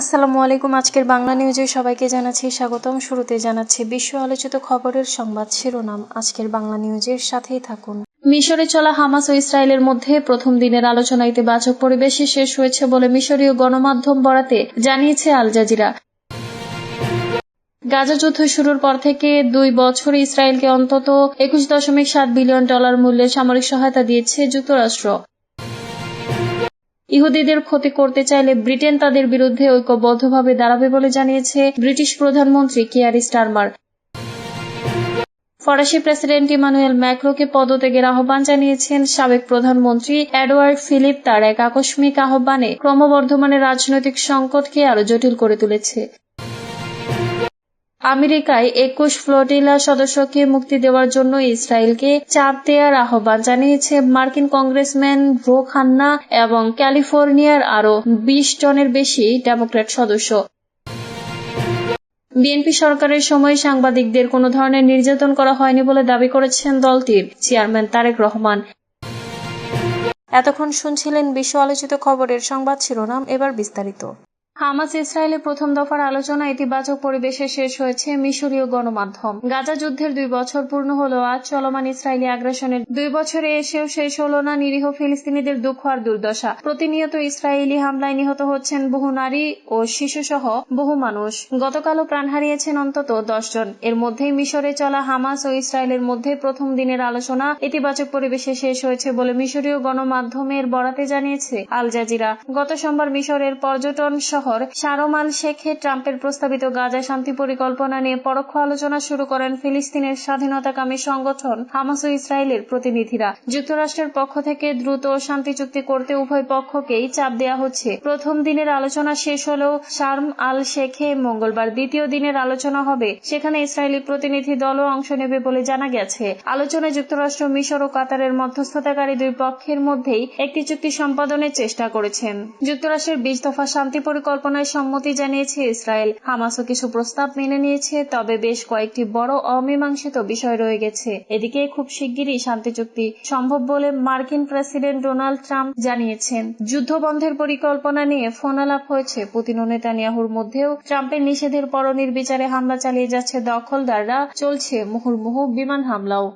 আসসালামু আলাইকুম, আজকের বাংলা নিউজে সবাইকে জানাচ্ছি স্বাগতম। শুরুতে জানাচ্ছি বিশ্ব আলোচিত খবরের সংবাদ শিরোনাম। আজকের বাংলা নিউজের সাথেই থাকুন। মিশরে চলা হামাস ও ইসরায়েলের মধ্যে প্রথম দিনের আলোচনা ইতিবাচক পরিবেশে শেষ হয়েছে বলে মিশরীয় গণমাধ্যম বরাতে জানিয়েছে আল জাজিরা। গাজা যুদ্ধ শুরুর পর থেকে দুই বছরে ইসরায়েলকে অন্তত একুশ দশমিক সাত বিলিয়ন ডলার মূল্যের সামরিক সহায়তা দিয়েছে যুক্তরাষ্ট্র। ইহুদিদের ক্ষতি করতে চাইলে ব্রিটেন তাদের বিরুদ্ধে ঐক্যবদ্ধভাবে দাঁড়াবে বলে জানিয়েছে ব্রিটিশ প্রধানমন্ত্রী কেয়ারি স্টারমার। ফরাসি প্রেসিডেন্ট ইমানুয়েল ম্যাক্রোকে পদত্যাগের আহ্বান জানিয়েছেন সাবেক প্রধানমন্ত্রী এডওয়ার্ড ফিলিপ, তার এক আকস্মিক আহ্বানে ক্রমবর্ধমানের রাজনৈতিক সংকটকে আরও জটিল করে তুলেছে। আমেরিকায় একুশ ফ্লোটিলা সদস্যকে মুক্তি দেওয়ার জন্য ইসরায়েলকে চাপ দেওয়ার আহ্বান জানিয়েছে মার্কিন কংগ্রেসম্যান ব্রো খান্না এবং ক্যালিফোর্নিয়ার আরও বিশ জনের বেশি ডেমোক্র্যাট সদস্য। বিএনপি সরকারের সময় সাংবাদিকদের কোনো ধরনের নির্যাতন করা হয়নি বলে দাবি করেছেন দলটির চেয়ারম্যান তারেক রহমান। এতক্ষণ শুনছিলেন বিশ্ব আলোচিত খবরের সংবাদ শিরোনাম, এবার বিস্তারিত। হামাস ইসরায়েলের প্রথম দফার আলোচনা ইতিবাচক পরিবেশে শেষ হয়েছে মিশরীয় গণমাধ্যম। গাজা যুদ্ধের দুই বছর পূর্ণ হলো আজ চলমান ইসরায়েলি আগ্রাসনের দুই বছরে এসেও শেষ হলো না নিরীহ ফিলিস্তিনিদের দুঃখ আর দুর্দশা। প্রতিনিয়ত ইসরায়েলি হামলায় নিহত হচ্ছেন বহু নারী ও শিশু সহ বহু মানুষ। গতকালও প্রাণ হারিয়েছেন অন্তত জন। এর মধ্যেই মিশরে চলা হামাস ও ইসরায়েলের মধ্যে প্রথম দিনের আলোচনা ইতিবাচক পরিবেশে শেষ হয়েছে বলে মিশরীয় গণমাধ্যমের বরাতে জানিয়েছে আল জাজিরা। গত সোমবার মিশরের পর্যটন সহ শহর। শারমাল শেখে ট্রাম্পের প্রস্তাবিত গাজা শান্তি পরিকল্পনা নিয়ে পরোক্ষ আলোচনা শুরু করেন ফিলিস্তিনের স্বাধীনতাকামী সংগঠন হামাস ও ইসরায়েলের প্রতিনিধিরা। যুক্তরাষ্ট্রের পক্ষ থেকে দ্রুত শান্তি চুক্তি করতে উভয় পক্ষকেই চাপ দেওয়া হচ্ছে। প্রথম দিনের আলোচনা শেষ হলেও শার্ম আল শেখে মঙ্গলবার দ্বিতীয় দিনের আলোচনা হবে। সেখানে ইসরায়েলি প্রতিনিধি দলও অংশ নেবে বলে জানা গেছে। আলোচনায় যুক্তরাষ্ট্র, মিশর ও কাতারের মধ্যস্থতাকারী দুই পক্ষের মধ্যেই একটি চুক্তি সম্পাদনের চেষ্টা করেছেন। যুক্তরাষ্ট্রের বিশ দফা শান্তি পরিকল্পনা পরিকল্পনায় সম্মতি জানিয়েছে ইসরায়েল। হামাসও কিছু প্রস্তাব মেনে নিয়েছে, তবে বেশ কয়েকটি বড় অমীমাংসিত বিষয় রয়ে গেছে। এদিকে খুব শিগগিরই শান্তি চুক্তি সম্ভব বলে মার্কিন প্রেসিডেন্ট ডোনাল্ড ট্রাম্প জানিয়েছেন। যুদ্ধবন্ধের পরিকল্পনা নিয়ে ফোনালাপ হয়েছে। পুতিন ও নেতানিয়াহুর মধ্যেও ট্রাম্পের নিষেধের পর নির্বিচারে হামলা চালিয়ে যাচ্ছে দখলদাররা। চলছে মুহুর্মুহু বিমান হামলাও।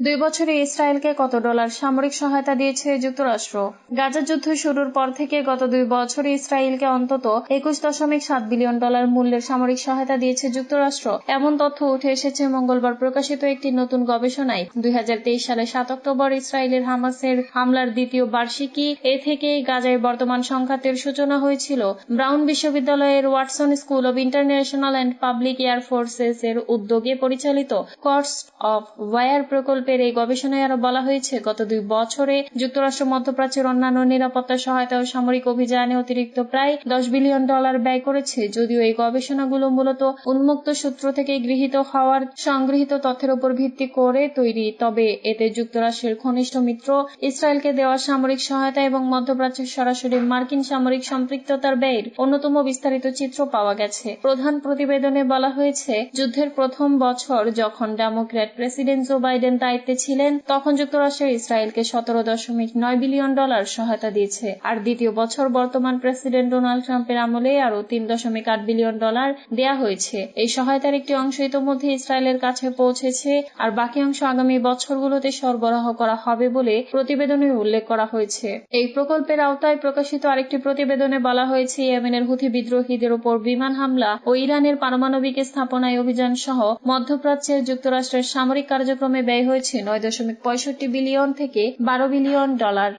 দুই বছরে ইসরায়েলকে কত ডলার সামরিক সহায়তা দিয়েছে যুক্তরাষ্ট্র? গাজা যুদ্ধ শুরুর পর থেকে গত দুই বছরে ইসরায়েলকে অন্তত একুশ দশমিক সাত বিলিয়ন ডলার মূল্যের সামরিক সহায়তা দিয়েছে যুক্তরাষ্ট্র। এমন তথ্য উঠে এসেছে মঙ্গলবার প্রকাশিত একটি নতুন গবেষণায়। দুই হাজার তেইশ সালে সাত অক্টোবর ইসরায়েলের হামাসের হামলার দ্বিতীয় বার্ষিকী এ থেকেই গাজায় বর্তমান সংঘাতের সূচনা হয়েছিল। ব্রাউন বিশ্ববিদ্যালয়ের Watson school of international and public affairs এর উদ্যোগে পরিচালিত কস্ট অফ ওয়ার প্রকল্প প্রকল্পের এই গবেষণায় আরও বলা হয়েছে, গত দুই বছরে যুক্তরাষ্ট্র মধ্যপ্রাচ্যের অন্যান্য নিরাপত্তা সহায়তা ও সামরিক অভিযানে অতিরিক্ত প্রায় দশ বিলিয়ন ডলার ব্যয় করেছে। যদিও এই গবেষণাগুলো মূলত উন্মুক্ত সূত্র থেকে গৃহীত হওয়ার সংগৃহীত তথ্যের উপর ভিত্তি করে তৈরি, তবে এতে যুক্তরাষ্ট্রের ঘনিষ্ঠ মিত্র ইসরায়েলকে দেওয়া সামরিক সহায়তা এবং মধ্যপ্রাচ্যের সরাসরি মার্কিন সামরিক সম্পৃক্ততার ব্যয়ের অন্যতম বিস্তারিত চিত্র পাওয়া গেছে। প্রধান প্রতিবেদনে বলা হয়েছে, যুদ্ধের প্রথম বছর যখন ডেমোক্র্যাট প্রেসিডেন্ট জো বাইডেন দায়িত্ব ছিলেন, তখন যুক্তরাষ্ট্র ইসরায়েলকে সতেরো দশমিক নয় বিলিয়ন ডলার সহায়তা দিয়েছে। আর দ্বিতীয় বছর বর্তমান প্রেসিডেন্ট ডোনাল্ড ট্রাম্পের আমলে আরও তিন দশমিক আট বিলিয়ন ডলার দেয়া হয়েছে। এই সহায়তার একটি অংশ ইতোমধ্যে ইসরায়েলের কাছে পৌঁছেছে, আর বাকি অংশ আগামী বছরগুলোতে সরবরাহ করা হবে বলে প্রতিবেদনে উল্লেখ করা হয়েছে। এই প্রকল্পের আওতায় প্রকাশিত আরেকটি প্রতিবেদনে বলা হয়েছে, ইয়েমেনের হুথি বিদ্রোহীদের উপর বিমান হামলা ও ইরানের পারমাণবিক স্থাপনায় অভিযান সহ মধ্যপ্রাচ্যের যুক্তরাষ্ট্রের সামরিক কার্যক্রমে ব্যয় হয়েছে হয়েছে নয় দশমিক পঁয়ষট্টি বিলিয়ন থেকে বারো বিলিয়ন ডলার।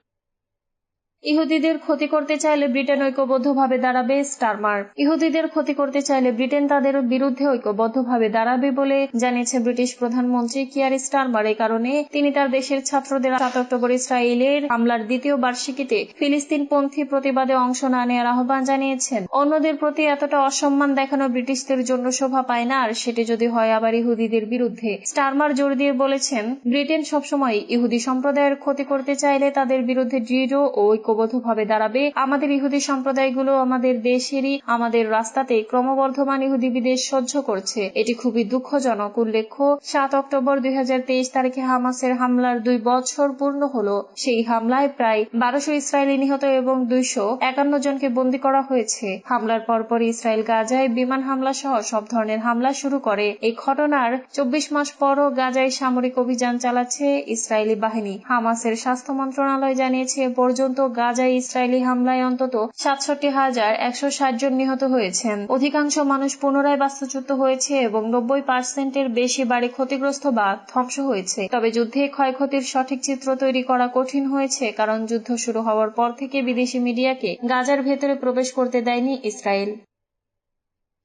ইহুদিদের ক্ষতি করতে চাইলে ব্রিটেন ঐক্যবদ্ধভাবে দাঁড়াবে স্টারমার ইহুদিদের ক্ষতি করতে চাইলে ব্রিটেন তাদের বিরুদ্ধে ঐক্যবদ্ধভাবে দাঁড়াবে বলে জানিয়েছে ব্রিটিশ প্রধানমন্ত্রী কিয়ার স্টারমার এই কারণে তিনি তার দেশের ছাত্রদের সাত অক্টোবর ইসরায়েলের হামলার দ্বিতীয় বার্ষিকীতে ফিলিস্তিন পন্থী প্রতিবাদে অংশ না নেওয়ার আহ্বান জানিয়েছেন। অন্যদের প্রতি এতটা অসম্মান দেখানো ব্রিটিশদের জন্য শোভা পায় না, আর সেটি যদি হয় আবার ইহুদিদের বিরুদ্ধে। স্টারমার জোর দিয়ে বলেছেন, ব্রিটেন সবসময় ইহুদি সম্প্রদায়ের ক্ষতি করতে চাইলে তাদের বিরুদ্ধে দৃঢ় ও ঐক্য ঐক্যবদ্ধভাবে দাঁড়াবে। আমাদের ইহুদি সম্প্রদায়গুলো আমাদের দেশেরই, আমাদের রাস্তাতে ক্রমবর্ধমান ইহুদি বিদেশ সহ্য করছে। এটি খুবই দুঃখজনক উল্লেখ্য, সাত অক্টোবর দুই তারিখে হামাসের হামলার দুই বছর পূর্ণ হলো। সেই হামলায় প্রায় বারোশো ইসরায়েলি নিহত এবং দুইশো একান্ন জনকে বন্দী করা হয়েছে। হামলার পরপর ইসরায়েল গাজায় বিমান হামলা সহ সব ধরনের হামলা শুরু করে। এই ঘটনার চব্বিশ মাস পরও গাজায় সামরিক অভিযান চালাচ্ছে ইসরায়েলি বাহিনী। হামাসের স্বাস্থ্য মন্ত্রণালয় জানিয়েছে পর্যন্ত গাজায় ইসরায়েলি হামলায় অন্তত সাতষট্টি হাজার একশো ষাট জন নিহত হয়েছেন। অধিকাংশ মানুষ পুনরায় বাস্তুচ্যুত হয়েছে এবং নব্বই পার্সেন্টের বেশি বাড়ি ক্ষতিগ্রস্ত বা ধ্বংস হয়েছে। তবে যুদ্ধে ক্ষয়ক্ষতির সঠিক চিত্র তৈরি করা কঠিন হয়েছে কারণ যুদ্ধ শুরু হওয়ার পর থেকে বিদেশি মিডিয়াকে গাজার ভেতরে প্রবেশ করতে দেয়নি ইসরায়েল।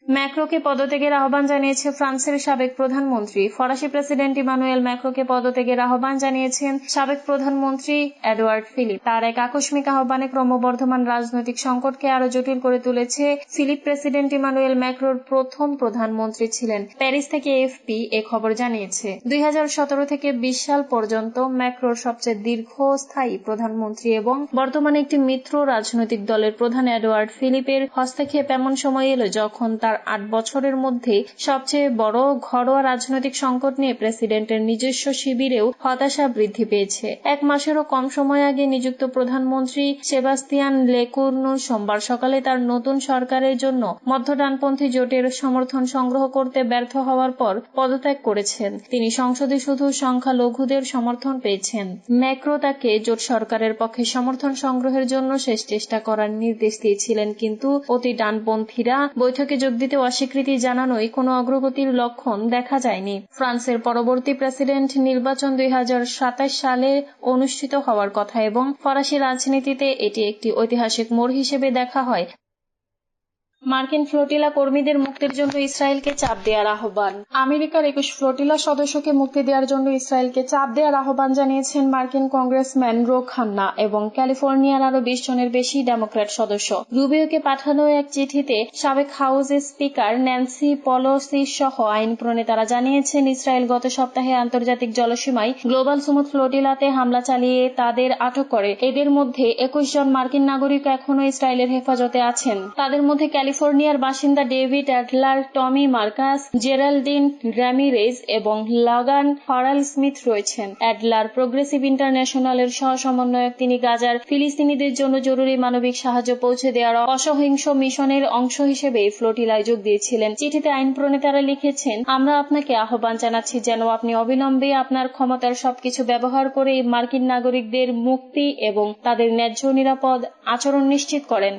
ম্যাক্রোকে পদত্যাগের আহ্বান জানিয়েছে ফ্রান্সের সাবেক প্রধানমন্ত্রী। ফরাসি প্রেসিডেন্ট ইমানুয়েল ম্যাক্রোকে পদত্যাগের আহ্বান জানিয়েছেন সাবেক প্রধানমন্ত্রী এডওয়ার্ড ফিলিপ। তার এক আকস্মিক আহ্বানে ক্রমবর্ধমান রাজনৈতিক সংকটকে আরও জটিল করে তুলেছে ফিলিপ প্রেসিডেন্ট ইমানুয়েল ম্যাক্রোর প্রথম প্রধানমন্ত্রী ছিলেন। প্যারিস থেকে এফপি এ খবর জানিয়েছে। দুই হাজার সতেরো থেকে বিশ সাল পর্যন্ত ম্যাক্রোর সবচেয়ে দীর্ঘস্থায়ী প্রধানমন্ত্রী এবং বর্তমানে একটি মিত্র রাজনৈতিক দলের প্রধান এডওয়ার্ড ফিলিপের হস্তক্ষেপ এমন সময় এলো যখন তার আট বছরের মধ্যে সবচেয়ে বড় ঘরোয়া রাজনৈতিক সংকট নিয়ে প্রেসিডেন্টের নিজস্ব শিবিরেও হতাশা বৃদ্ধি পেয়েছে। এক মাসেরও কম সময় আগে নিযুক্ত প্রধানমন্ত্রী সেবাস্তিয়ান লেকুর্নু সোমবার সকালে তার নতুন সরকারের জন্য মধ্য ডানপন্থী জোটের সমর্থন সংগ্রহ করতে ব্যর্থ হওয়ার পর পদত্যাগ করেছেন। তিনি সংসদে শুধু সংখ্যালঘুদের সমর্থন পেয়েছেন। ম্যাক্রো তাকে জোট সরকারের পক্ষে সমর্থন সংগ্রহের জন্য শেষ চেষ্টা করার নির্দেশ দিয়েছিলেন, কিন্তু অতি ডানপন্থীরা বৈঠকে যোগ দিতে অস্বীকৃতি জানানোয় কোনো অগ্রগতির লক্ষণ দেখা যায়নি। ফ্রান্সের পরবর্তী প্রেসিডেন্ট নির্বাচন দুই হাজার সাতাশ সালে অনুষ্ঠিত হওয়ার কথা এবং ফরাসি রাজনীতিতে এটি একটি ঐতিহাসিক মোড় হিসেবে দেখা হয়। মার্কিন ফ্লোটিলা কর্মীদের মুক্তির জন্য ইসরায়েলকে চাপ দেওয়ার আহ্বান। আমেরিকার একুশ ফ্লোটিলা সদস্যকে মুক্তি দেওয়ার জন্য ইসরায়েলকে চাপ দেওয়ার আহ্বান জানিয়েছেন মার্কিন কংগ্রেসম্যান রো খান্না এবং ক্যালিফোর্নিয়ার আরও বিশ জনের বেশি ডেমোক্র্যাট সদস্য। রুবিওকে পাঠানো এক চিঠিতে সাবেক হাউসের স্পিকার ন্যান্সি পলোসি সহ আইন প্রণেতারা জানিয়েছেন, ইসরায়েল গত সপ্তাহে আন্তর্জাতিক জলসীমায় গ্লোবাল সুমুদ ফ্লোটিলাতে হামলা চালিয়ে তাদের আটক করে। এদের মধ্যে একুশ জন মার্কিন নাগরিক এখনও ইসরায়েলের হেফাজতে আছেন। তাদের মধ্যে ক্যালিফোর্নিয়ার বাসিন্দা David Adler, Tommy Marcus, Geraldine Ramirez এবং লাগান ফারাল স্মিথ রয়েছেন। অ্যাডলার প্রোগ্রেসিভ ইন্টারন্যাশনালের সহ সমন্বয়ক তিনি গাজার ফিলিস্তিনিদের জন্য জরুরি মানবিক সাহায্য পৌঁছে দেওয়ার অসহিংস মিশনের অংশ হিসেবে ফ্লোটিলায় যোগ দিয়েছিলেন। চিঠিতে আইন প্রণেতারা লিখেছেন, আমরা আপনাকে আহ্বান জানাচ্ছি যেন আপনি অবিলম্বে আপনার ক্ষমতার সবকিছু ব্যবহার করে মার্কিন নাগরিকদের মুক্তি এবং তাদের ন্যায্য নিরাপদ আচরণ নিশ্চিত করেন।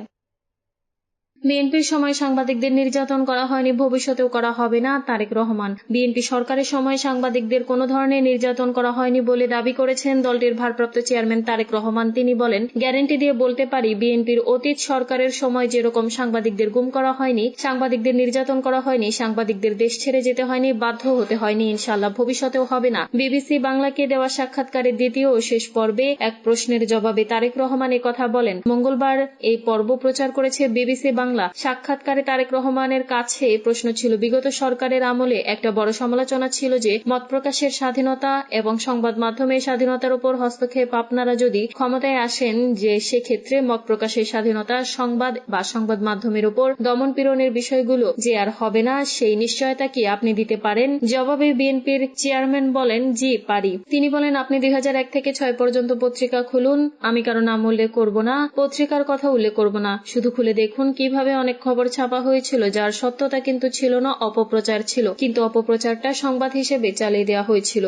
বিএনপির সময় সাংবাদিকদের নির্যাতন করা হয়নি, ভবিষ্যতেও করা হবে না, তারেক রহমান। বিএনপি সরকারের সময় সাংবাদিকদের কোনো ধরনের নির্যাতন করা হয়নি বলে দাবি করেছেন দলটির ভারপ্রাপ্ত চেয়ারম্যান তারেক রহমান। তিনি বলেন, গ্যারেন্টি দিয়ে বলতে পারি, বিএনপির অতীত সরকারের সময় যেরকম সাংবাদিকদের গুম করা হয়নি, সাংবাদিকদের নির্যাতন করা হয়নি, সাংবাদিকদের দেশ ছেড়ে যেতে হয়নি, বাধ্য হতে হয়নি ইনশাল্লাহ ভবিষ্যতেও হবে না। বিবিসি বাংলাকে দেওয়া সাক্ষাৎকারের দ্বিতীয় ও শেষ পর্বে এক প্রশ্নের জবাবে তারেক রহমান কথা বলেন। মঙ্গলবার এই পর্ব প্রচার করেছে বিবিসি বাংলা। সাক্ষাৎকারে তারেক রহমানের কাছে প্রশ্ন ছিল। বিগত সরকারের আমলে একটা বড় সমালোচনা ছিল যে, মত প্রকাশের স্বাধীনতা এবং সংবাদ মাধ্যমের স্বাধীনতার উপর হস্তক্ষেপ আপনারা যদি ক্ষমতায় আসেন যে, সেক্ষেত্রে মত প্রকাশের স্বাধীনতা সংবাদ বা সংবাদ মাধ্যমের উপর দমন পীড়নের বিষয়গুলো যে আর হবে না, সেই নিশ্চয়তা কি আপনি দিতে পারেন? জবাবে বিএনপির চেয়ারম্যান বলেন, জি, পারি। তিনি বলেন, আপনি দুই হাজার এক থেকে ছয় পর্যন্ত পত্রিকা খুলুন। আমি কারও নাম উল্লেখ করব না, পত্রিকার কথা উল্লেখ করব না। শুধু খুলে দেখুন কীভাবে অনেক খবর ছাপা হয়েছিল, যার সত্যতা কিন্তু ছিল না, অপপ্রচার ছিল। কিন্তু অপপ্রচারটা সংবাদ হিসেবে চালিয়ে দেওয়া হয়েছিল।